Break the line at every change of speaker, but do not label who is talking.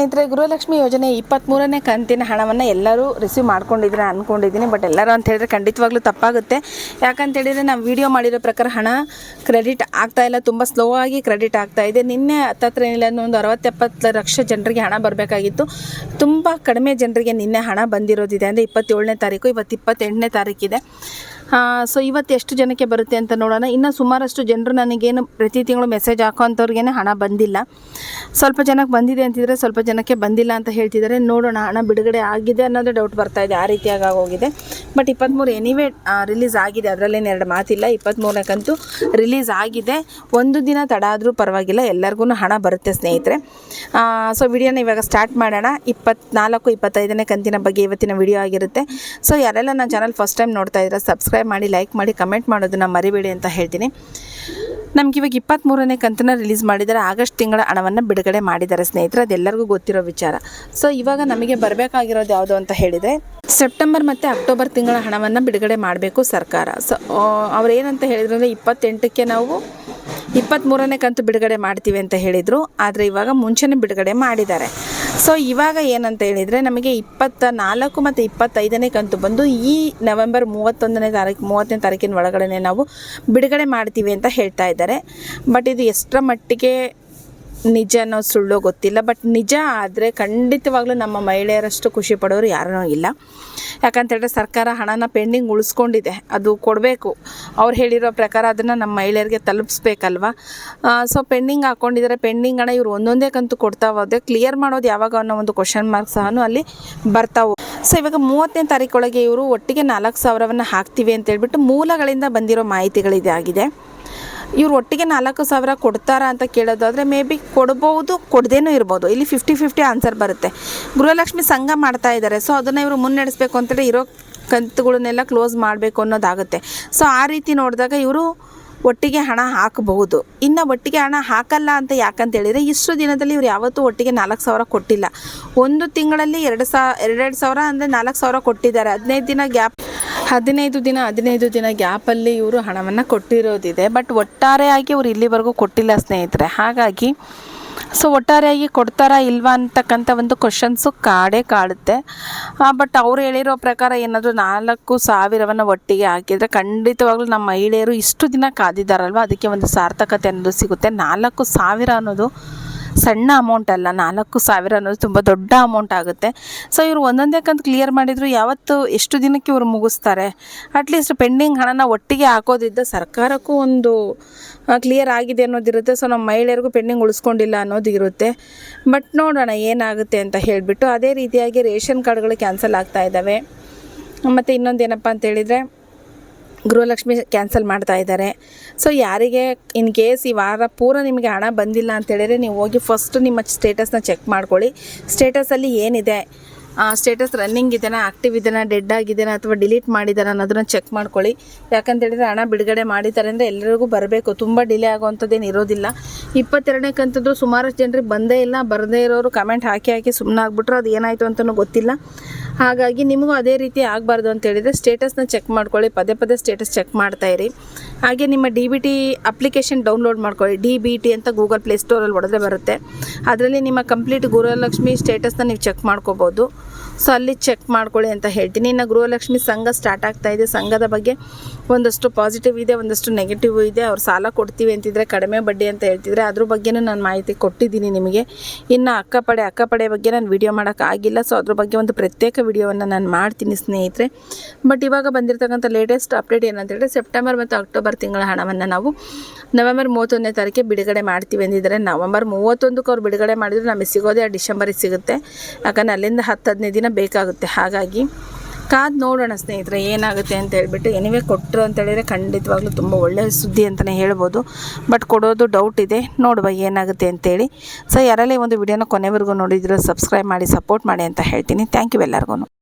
ಸ್ನೇಹಿತರೆ, ಗೃಹಲಕ್ಷ್ಮಿ ಯೋಜನೆ ಇಪ್ಪತ್ತ್ಮೂರನೇ ಕಂತಿನ ಹಣವನ್ನು ಎಲ್ಲರೂ ರಿಸೀವ್ ಮಾಡ್ಕೊಂಡಿದ್ರೆ ಅಂದ್ಕೊಂಡಿದ್ದೀನಿ ಬಟ್ ಎಲ್ಲರೂ ಅಂತ ಹೇಳಿದ್ರೆ ಖಂಡಿತವಾಗ್ಲೂ ತಪ್ಪಾಗುತ್ತೆ. ಯಾಕಂತ ಹೇಳಿದ್ರೆ ನಾವು ವಿಡಿಯೋ ಮಾಡಿರೋ ಪ್ರಕಾರ ಹಣ ಕ್ರೆಡಿಟ್ ಆಗ್ತಾ ಇಲ್ಲ, ತುಂಬ ಸ್ಲೋ ಆಗಿ ಕ್ರೆಡಿಟ್ ಆಗ್ತಾ ಇದೆ. ನಿನ್ನೆ ಹತ್ತತ್ರ ಏನಿಲ್ಲ ಒಂದು ಅರವತ್ತೆಪ್ಪತ್ತು ಲಕ್ಷ ಜನರಿಗೆ ಹಣ ಬರಬೇಕಾಗಿತ್ತು. ತುಂಬ ಕಡಿಮೆ ಜನರಿಗೆ ನಿನ್ನೆ ಹಣ ಬಂದಿರೋದಿದೆ. ಅಂದರೆ ಇಪ್ಪತ್ತೇಳನೇ ತಾರೀಕು, ಇವತ್ತು ಇಪ್ಪತ್ತೆಂಟನೇ ತಾರೀಕಿದೆ. ಸೊ ಇವತ್ತು ಎಷ್ಟು ಜನಕ್ಕೆ ಬರುತ್ತೆ ಅಂತ ನೋಡೋಣ. ಇನ್ನು ಸುಮಾರಷ್ಟು ಜನರು ನನಗೇನು ಪ್ರತಿ ತಿಂಗಳು ಮೆಸೇಜ್ ಹಾಕೋಂಥವ್ರಿಗೇನೆ ಹಣ ಬಂದಿಲ್ಲ. ಸ್ವಲ್ಪ ಜನಕ್ಕೆ ಬಂದಿದೆ ಅಂತಿದ್ರೆ ಸ್ವಲ್ಪ ಜನಕ್ಕೆ ಬಂದಿಲ್ಲ ಅಂತ ಹೇಳ್ತಿದ್ದಾರೆ. ನೋಡೋಣ, ಹಣ ಬಿಡುಗಡೆ ಆಗಿದೆ ಅನ್ನೋದೇ ಡೌಟ್ ಬರ್ತಾ ಇದೆ. ಆ ರೀತಿಯಾಗಿ ಆಗೋಗಿದೆ. ಬಟ್ ಇಪ್ಪತ್ತ್ಮೂರು ಎನಿವೇ ರಿಲೀಸ್ ಆಗಿದೆ. ಅದರಲ್ಲೇನು ಎರಡು ಮಾತಿಲ್ಲ. ಇಪ್ಪತ್ತ್ಮೂರಕ್ಕಂತೂ ರಿಲೀಸ್ ಆಗಿದೆ. ಒಂದು ದಿನ ತಡ ಆದರೂ ಪರವಾಗಿಲ್ಲ. ಎಲ್ಲರಿಗೂ ಹಣ ಬರುತ್ತೆ ಸ್ನೇಹಿತರೆ. ಸೊ ವಿಡಿಯೋನ ಇವಾಗ ಸ್ಟಾರ್ಟ್ ಮಾಡೋಣ. ಇಪ್ಪತ್ನಾಲ್ಕು, ಇಪ್ಪತ್ತೈದನೇ ಕಂತಿನ ಬಗ್ಗೆ ಇವತ್ತಿನ ವಿಡಿಯೋ ಆಗಿರುತ್ತೆ. ಸೊ ಯಾರೆಲ್ಲ ನನ್ನ ಚಾನಲ್ ಫಸ್ಟ್ ಟೈಮ್ ನೋಡ್ತಾ ಇದ್ರೆ ಸಬ್ಸ್ಕ್ರೈಬ್ ಮಾಡಿ ಲೈಕ್ ಮಾಡಿ ಕಮೆಂಟ್ ಮಾಡೋದನ್ನ ಮರಿಬೇಡಿ ಅಂತ ಹೇಳ್ತೀನಿ. ನಮ್ಗೆ ಇವಾಗ ಇಪ್ಪತ್ತ್ಮೂರನೇ ಕಂತನ್ನ ರಿಲೀಸ್ ಮಾಡಿದ್ದಾರೆ ಆಗಸ್ಟ್ ತಿಂಗಳ ಹಣವನ್ನು ಬಿಡುಗಡೆ ಮಾಡಿದ್ದಾರೆ ಸ್ನೇಹಿತರೆ, ಅದೆಲ್ಲರಿಗೂ ಗೊತ್ತಿರೋ ವಿಚಾರ. ಸೊ ಇವಾಗ ನಮಗೆ ಬರಬೇಕಾಗಿರೋದು ಯಾವುದು ಅಂತ ಹೇಳಿದರೆ ಸೆಪ್ಟೆಂಬರ್ ಮತ್ತು ಅಕ್ಟೋಬರ್ ತಿಂಗಳ ಹಣವನ್ನು ಬಿಡುಗಡೆ ಮಾಡಬೇಕು ಸರ್ಕಾರ. ಸೊ ಅವ್ರು ಏನಂತ ಹೇಳಿದ್ರು ಅಂದರೆ ಇಪ್ಪತ್ತೆಂಟಕ್ಕೆ ನಾವು ಇಪ್ಪತ್ತ್ಮೂರನೇ ಕಂತು ಬಿಡುಗಡೆ ಮಾಡ್ತೀವಿ ಅಂತ ಹೇಳಿದರು. ಆದರೆ ಇವಾಗ ಮುಂಚೆನೇ ಬಿಡುಗಡೆ ಮಾಡಿದ್ದಾರೆ. ಸೊ ಇವಾಗ ಏನಂತ ಹೇಳಿದರೆ ನಮಗೆ ಇಪ್ಪತ್ತ ನಾಲ್ಕು ಮತ್ತು ಇಪ್ಪತ್ತೈದನೇ ಕಂತು ಬಂದು ಈ ನವೆಂಬರ್ ಮೂವತ್ತೊಂದನೇ ತಾರೀಕು, ಮೂವತ್ತನೇ ತಾರೀಕಿನ ಒಳಗಡೆ ನಾವು ಬಿಡುಗಡೆ ಮಾಡ್ತೀವಿ ಅಂತ ಹೇಳ್ತಾ ಇದ್ದಾರೆ. ಬಟ್ ಇದು ಎಷ್ಟರ ಮಟ್ಟಿಗೆ ನಿಜನೋ ಸುಳ್ಳು ಗೊತ್ತಿಲ್ಲ ಬಟ್ ನಿಜ ಆದರೆ ಖಂಡಿತವಾಗ್ಲೂ ನಮ್ಮ ಮಹಿಳೆಯರಷ್ಟು ಖುಷಿ ಪಡೋರು ಯಾರೂ ಇಲ್ಲ. ಯಾಕಂತೇಳಿದ್ರೆ ಸರ್ಕಾರ ಹಣನ ಪೆಂಡಿಂಗ್ ಉಳಿಸ್ಕೊಂಡಿದೆ, ಅದು ಕೊಡಬೇಕು. ಅವ್ರು ಹೇಳಿರೋ ಪ್ರಕಾರ ಅದನ್ನು ನಮ್ಮ ಮಹಿಳೆಯರಿಗೆ ತಲುಪಿಸ್ಬೇಕಲ್ವಾ? ಸೊ ಪೆಂಡಿಂಗ್ ಹಾಕ್ಕೊಂಡಿದ್ದಾರೆ ಪೆಂಡಿಂಗ್ ಹಣ ಇವರು ಒಂದೊಂದೇ ಕಂತು ಕೊಡ್ತಾ ಹೋದೆ ಕ್ಲಿಯರ್ ಮಾಡೋದು ಯಾವಾಗ ಅನ್ನೋ ಒಂದು ಕ್ವಶನ್ ಮಾರ್ಕ್ ಸಹ ಅಲ್ಲಿ ಬರ್ತಾವೆ ಸೊ ಇವಾಗ ಮೂವತ್ತನೇ ತಾರೀಕೊಳಗೆ ಇವರು ಒಟ್ಟಿಗೆ ನಾಲ್ಕು ಸಾವಿರವನ್ನು ಹಾಕ್ತೀವಿ ಅಂತ ಹೇಳ್ಬಿಟ್ಟು ಮೂಲಗಳಿಂದ ಬಂದಿರೋ ಮಾಹಿತಿಗಳಿದೆ ಆಗಿದೆ ಇವ್ರು ಒಟ್ಟಿಗೆ ನಾಲ್ಕು ಸಾವಿರ ಕೊಡ್ತಾರಾ ಅಂತ ಕೇಳೋದಾದರೆ ಮೇ ಬಿ ಕೊಡ್ಬೋದು, ಕೊಡದೇನೂ ಇರ್ಬೋದು. ಇಲ್ಲಿ ಫಿಫ್ಟಿ ಫಿಫ್ಟಿ ಆನ್ಸರ್ ಬರುತ್ತೆ. ಗೃಹಲಕ್ಷ್ಮಿ ಸಂಘ ಮಾಡ್ತಾ ಇದ್ದಾರೆ ಸೊ ಅದನ್ನು ಇವರು ಮುನ್ನಡೆಸಬೇಕು ಅಂತೇಳಿ ಇರೋ ಕಂತುಗಳನ್ನೆಲ್ಲ ಕ್ಲೋಸ್ ಮಾಡಬೇಕು ಅನ್ನೋದಾಗುತ್ತೆ. ಸೊ ಆ ರೀತಿ ನೋಡಿದಾಗ ಇವರು ಒಟ್ಟಿಗೆ ಹಣ ಹಾಕಬಹುದು. ಇನ್ನು ಒಟ್ಟಿಗೆ ಹಣ ಹಾಕಲ್ಲ ಅಂತ ಯಾಕಂತೇಳಿದರೆ ಇಷ್ಟು ದಿನದಲ್ಲಿ ಇವ್ರು ಯಾವತ್ತೂ ಒಟ್ಟಿಗೆ ನಾಲ್ಕು ಸಾವಿರ ಕೊಟ್ಟಿಲ್ಲ. ಒಂದು ತಿಂಗಳಲ್ಲಿ ಎರಡು ಸಾ, ಎರಡೆರಡು ಸಾವಿರ ಅಂದರೆ ನಾಲ್ಕು ಸಾವಿರ ಕೊಟ್ಟಿದ್ದಾರೆ. ಹದಿನೈದು ದಿನ ಗ್ಯಾಪ್ ಹದಿನೈದು ದಿನ ಹದಿನೈದು ದಿನ ಗ್ಯಾಪಲ್ಲಿ ಇವರು ಹಣವನ್ನು ಕೊಟ್ಟಿರೋದಿದೆ. ಬಟ್ ಒಟ್ಟಾರೆಯಾಗಿ ಇವರು ಇಲ್ಲಿವರೆಗೂ ಕೊಟ್ಟಿಲ್ಲ ಸ್ನೇಹಿತರೆ. ಹಾಗಾಗಿ ಸೊ ಒಟ್ಟಾರೆಯಾಗಿ ಕೊಡ್ತಾರಾ ಇಲ್ವಾ ಅಂತಕ್ಕಂಥ ಒಂದು ಕ್ವಶನ್ಸು ಕಾಡೇ ಕಾಡುತ್ತೆ. ಬಟ್ ಅವ್ರು ಹೇಳಿರೋ ಪ್ರಕಾರ ಏನಾದರೂ ನಾಲ್ಕು ಸಾವಿರವನ್ನು ಒಟ್ಟಿಗೆ ಹಾಕಿದರೆ ಖಂಡಿತವಾಗ್ಲೂ ನಮ್ಮ ಮಹಿಳೆಯರು ಇಷ್ಟು ದಿನ ಕಾದಿದ್ದಾರಲ್ವ? ಅದಕ್ಕೆ ಒಂದು ಸಾರ್ಥಕತೆ ಅನ್ನೋದು ಸಿಗುತ್ತೆ. ನಾಲ್ಕು ಸಾವಿರ ಅನ್ನೋದು ಸಣ್ಣ ಅಮೌಂಟ್ ಅಲ್ಲ, ನಾಲ್ಕು ಸಾವಿರ ಅನ್ನೋದು ತುಂಬ ದೊಡ್ಡ ಅಮೌಂಟ್ ಆಗುತ್ತೆ. ಸೊ ಇವರು ಒಂದೊಂದೇ ಕಂತು ಕ್ಲಿಯರ್ ಮಾಡಿದ್ರು, ಯಾವತ್ತು ಎಷ್ಟು ದಿನಕ್ಕೆ ಇವರು ಮುಗಿಸ್ತಾರೆ? ಅಟ್ಲೀಸ್ಟ್ ಪೆಂಡಿಂಗ್ ಹಣನ ಒಟ್ಟಿಗೆ ಹಾಕೋದಿದ್ದ ಸರ್ಕಾರಕ್ಕೂ ಒಂದು ಕ್ಲಿಯರ್ ಆಗಿದೆ ಅನ್ನೋದಿರುತ್ತೆ. ಸೊ ನಮ್ಮ ಮಹಿಳೆಯರಿಗೂ ಪೆಂಡಿಂಗ್ ಉಳಿಸ್ಕೊಂಡಿಲ್ಲ ಅನ್ನೋದು ಇರುತ್ತೆ ಬಟ್ ನೋಡೋಣ ಏನಾಗುತ್ತೆ ಅಂತ ಹೇಳಿಬಿಟ್ಟು, ಅದೇ ರೀತಿಯಾಗಿ ರೇಷನ್ ಕಾರ್ಡ್ಗಳು ಕ್ಯಾನ್ಸಲ್ ಆಗ್ತಾ ಇದ್ದಾವೆ. ಮತ್ತು ಇನ್ನೊಂದು ಏನಪ್ಪ ಅಂತ ಹೇಳಿದರೆ ಗೃಹಲಕ್ಷ್ಮಿ ಕ್ಯಾನ್ಸಲ್ ಮಾಡ್ತಾ ಇದ್ದಾರೆ. ಸೊ ಯಾರಿಗೆ ಇನ್ ಕೇಸ್ ಈ ವಾರ ಪೂರ ನಿಮಗೆ ಹಣ ಬಂದಿಲ್ಲ ಅಂತೇಳಿದರೆ ನೀವು ಹೋಗಿ ಫಸ್ಟ್ ನಿಮ್ಮ ಸ್ಟೇಟಸ್ನ ಚೆಕ್ ಮಾಡ್ಕೊಳ್ಳಿ. ಸ್ಟೇಟಸಲ್ಲಿ ಏನಿದೆ? ಸ್ಟೇಟಸ್ ರನ್ನಿಂಗ್ ಇದೆಯಾ ಆ್ಯಕ್ಟಿವ್ ಇದೆಯಾ ಡೆಡ್ ಆಗಿದೆನಾ ಅಥವಾ ಡಿಲೀಟ್ ಮಾಡಿದಾರೆ ಅನ್ನೋದನ್ನ ಚೆಕ್ ಮಾಡ್ಕೊಳ್ಳಿ. ಯಾಕಂತೇಳಿದರೆ ಹಣ ಬಿಡುಗಡೆ ಮಾಡಿದ್ದಾರೆ ಅಂದರೆ ಎಲ್ಲರಿಗೂ ಬರಬೇಕು. ತುಂಬ ಡಿಲೇ ಆಗುವಂಥದ್ದೇನು ಇರೋದಿಲ್ಲ. ಇಪ್ಪತ್ತೆರಡನೇ ಕಂತದ್ದು ಸುಮಾರಷ್ಟು ಜನರಿಗೆ ಬಂದೇ ಇಲ್ಲ. ಬರದೇ ಇರೋರು ಕಮೆಂಟ್ ಹಾಕಿ ಹಾಕಿ ಸುಮ್ಮನೆ ಆಗ್ಬಿಟ್ರೆ ಅದು ಏನಾಯಿತು ಅಂತಲೂ ಗೊತ್ತಿಲ್ಲ. ಹಾಗಾಗಿ ನಿಮಗೂ ಅದೇ ರೀತಿ ಆಗಬಾರ್ದು ಅಂತ ಹೇಳಿದರೆ ಸ್ಟೇಟಸ್ನ ಚೆಕ್ ಮಾಡ್ಕೊಳ್ಳಿ, ಪದೇ ಪದೇ ಸ್ಟೇಟಸ್ ಚೆಕ್ ಮಾಡ್ತಾ ಇರಿ. ಹಾಗೆ ನಿಮ್ಮ D B T application download ಮಾಡ್ಕೊಳ್ಳಿ. ಡಿ ಬಿ ಟಿ ಅಂತ ಗೂಗಲ್ ಪ್ಲೇ ಸ್ಟೋರಲ್ಲಿ ಹೊಡೆದ್ರೆ ಬರುತ್ತೆ. ಅದರಲ್ಲಿ ನಿಮ್ಮ ಕಂಪ್ಲೀಟ್ ಗುರುಲಕ್ಷ್ಮಿ ಸ್ಟೇಟಸ್ನ ನೀವು ಚೆಕ್ ಮಾಡ್ಕೋಬೋದು. ಸೊ ಅಲ್ಲಿ ಚೆಕ್ ಮಾಡ್ಕೊಳ್ಳಿ ಅಂತ ಹೇಳ್ತೀನಿ. ಇನ್ನು ಗೃಹಲಕ್ಷ್ಮಿ ಸಂಘ ಸ್ಟಾರ್ಟ್ ಆಗ್ತಾ ಇದೆ. ಸಂಘದ ಬಗ್ಗೆ ಒಂದಷ್ಟು ಪಾಸಿಟಿವ್ ಇದೆ, ಒಂದಷ್ಟು ನೆಗೆಟಿವ್ ಇದೆ. ಅವ್ರು ಸಾಲ ಕೊಡ್ತೀವಿ ಅಂತಿದ್ರೆ ಕಡಿಮೆ ಬಡ್ಡಿ ಅಂತ ಹೇಳ್ತಿದ್ರೆ ಅದ್ರ ಬಗ್ಗೆನೂ ನಾನು ಮಾಹಿತಿ ಕೊಟ್ಟಿದ್ದೀನಿ ನಿಮಗೆ. ಇನ್ನು ಅಕ್ಕಪಡೆ ಅಕ್ಕಪಡೆ ಬಗ್ಗೆ ನಾನು ವಿಡಿಯೋ ಮಾಡೋಕ್ಕಾಗಿಲ್ಲ ಸೊ ಅದ್ರ ಬಗ್ಗೆ ಒಂದು ಪ್ರತ್ಯೇಕ ವಿಡಿಯೋವನ್ನು ನಾನು ಮಾಡ್ತೀನಿ ಸ್ನೇಹಿತರೆ. ಬಟ್ ಇವಾಗ ಬಂದಿರತಕ್ಕಂಥ ಲೇಟೆಸ್ಟ್ ಅಪ್ಡೇಟ್ ಏನಂತ ಹೇಳಿದ್ರೆ ಸೆಪ್ಟೆಂಬರ್ ಮತ್ತು ಅಕ್ಟೋಬರ್ ತಿಂಗಳ ಹಣವನ್ನು ನಾವು ನವೆಂಬರ್ ಮೂವತ್ತೊಂದನೇ ತಾರೀಕಿಗೆ ಬಿಡುಗಡೆ ಮಾಡ್ತೀವಿ ಅಂದಿದ್ದಾರೆ ನವಂಬರ್ ಮೂವತ್ತೊಂದಕ್ಕೆ ಅವ್ರು ಬಿಡುಗಡೆ ಮಾಡಿದರೆ ನಮಗೆ ಸಿಗೋದೇ ಡಿಸೆಂಬರಿಗೆ ಸಿಗುತ್ತೆ. ಯಾಕಂದರೆ ಅಲ್ಲಿಂದ ಹತ್ತು ಹದಿನೈದು ದಿನ ಬೇಕಾಗುತ್ತೆ. ಹಾಗಾಗಿ ಕಾದು ನೋಡೋಣ ಸ್ನೇಹಿತರೆ, ಏನಾಗುತ್ತೆ ಅಂತ ಹೇಳಿಬಿಟ್ಟು ಎನಿವೆ ಕೊಟ್ಟರು ಅಂತ ಹೇಳಿದರೆ ಖಂಡಿತವಾಗ್ಲೂ ತುಂಬ ಒಳ್ಳೆಯ ಸುದ್ದಿ ಅಂತಲೇ ಹೇಳ್ಬೋದು. ಬಟ್ ಕೊಡೋದು ಡೌಟ್ ಇದೆ. ನೋಡುವ ಏನಾಗುತ್ತೆ ಅಂತೇಳಿ ಸೊ ಯಾರಲ್ಲೇ ಒಂದು ವಿಡಿಯೋನ ಕೊನೆವರೆಗೂ ನೋಡಿದ್ರೆ ಸಬ್ಸ್ಕ್ರೈಬ್ ಮಾಡಿ ಸಪೋರ್ಟ್ ಮಾಡಿ ಅಂತ ಹೇಳ್ತೀನಿ. ಥ್ಯಾಂಕ್ ಯು ಎಲ್ಲರಿಗೂ